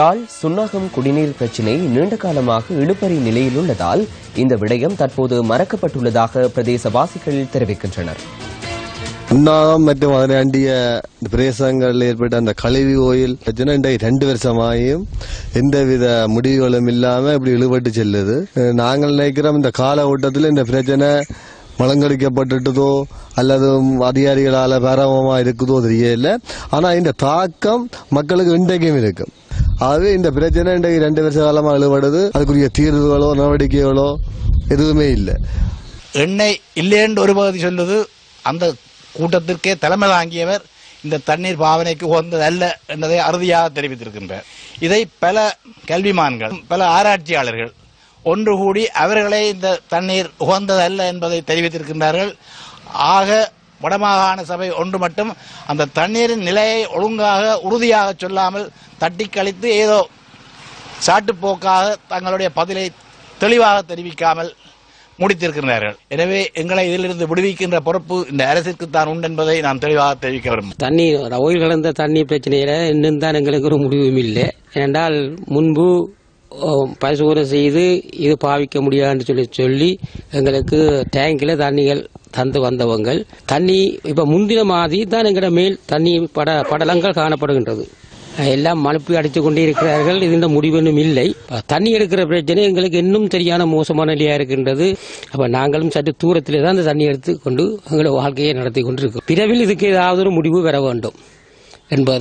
யாழ் சுன்னாகம் குடிநீர் பிரச்சினை நீண்ட காலமாக இழுபறி நிலையில் உள்ளதால் இந்த விடயம் தற்போது மறக்கப்பட்டுள்ளதாக பிரதேசவாசிகள் தெரிவிக்கின்றனர். உண்ணாகம் மற்றும் அதனை அண்டிய இந்த பிரதேசங்களில் ஏற்பட்ட அந்த கழிவு ஓயில் பிரச்சனை ரெண்டு வருஷமாயும் எந்தவித முடிவுகளும் இல்லாம இப்படி இழுபட்டு செல்லுது. நாங்கள் நினைக்கிறோம் இந்த கால ஓட்டத்தில் இந்த பிரச்சனை மலங்கடிக்கப்பட்டுட்டதோ அல்லது அதிகாரிகளால் பேரவமாக இருக்குதோ தெரியல. ஆனால் இந்த தாக்கம் மக்களுக்கு இன்றைக்கும் இருக்கும் ஆகவே இந்த பிரச்சனை இன்றைக்கு ரெண்டு வருஷ காலமாக இழுபடுது. அதுக்குரிய தீர்வுகளோ நடவடிக்கைகளோ எதுவுமே இல்லை. எண்ணெய் இல்லைன்னு ஒரு பகுதி சொல்லுது. அந்த கூட்டத்திற்கே தலைமை தாங்கியவர் இந்த தண்ணீர் பாவனைக்கு உகந்தது அல்ல என்பதை அறுதியாக தெரிவித்திருக்கின்றார். இதை பல கல்விமான்கள் பல ஆராய்ச்சியாளர்கள் ஒன்று கூடி அவர்களே இந்த தண்ணீர் உகந்தது அல்ல என்பதை தெரிவித்திருக்கின்றார்கள். ஆக வடமாகாண சபை ஒன்று மட்டும் அந்த தண்ணீரின் நிலையை ஒழுங்காக உறுதியாக சொல்லாமல் தட்டி கழித்து ஏதோ சாட்டுப்போக்காக தங்களுடைய பதிலை தெளிவாக தெரிவிக்காமல் முடித்திருக்கிறார்கள் எனவே எங்களை இதிலிருந்து விடுவிக்கின்ற பொறுப்பு இந்த அரசிற்கு தான் உண்டு என்பதை நான் தெளிவாக தெரிவிக்க விரும்புகிறேன். தண்ணீர் ஓயில் கலந்த தண்ணீர் பிரச்சனையில இன்னும் தான் எங்களுக்கு ஒரு முடிவும் இல்லை. ஏனென்றால் முன்பு பரிசோதனை செய்து இது பாவிக்க முடியாதுன்னு சொல்லி சொல்லி எங்களுக்கு டேங்கில் தண்ணிகள் தந்து வந்தவங்க தண்ணி இப்ப முந்தின மாதிரி தான் எங்கட மேல் தண்ணி பட படலங்கள் காணப்படுகின்றது. எல்லாம் மழுப்பி அடித்துக் கொண்டே இருக்கிறார்கள் இதுன்ற முடிவென்னும் இல்லை. தண்ணி எடுக்கிற பிரச்சனை எங்களுக்கு இன்னும் சரியான மோசமான நிலையா இருக்கின்றது. அப்ப நாங்களும் சற்று தூரத்திலே தான் அந்த தண்ணி எடுத்து கொண்டு எங்களோட வாழ்க்கையை நடத்தி கொண்டிருக்கிறோம் பிறவில் இதுக்கு ஏதாவது ஒரு முடிவு பெற வேண்டும் என்பதுதான்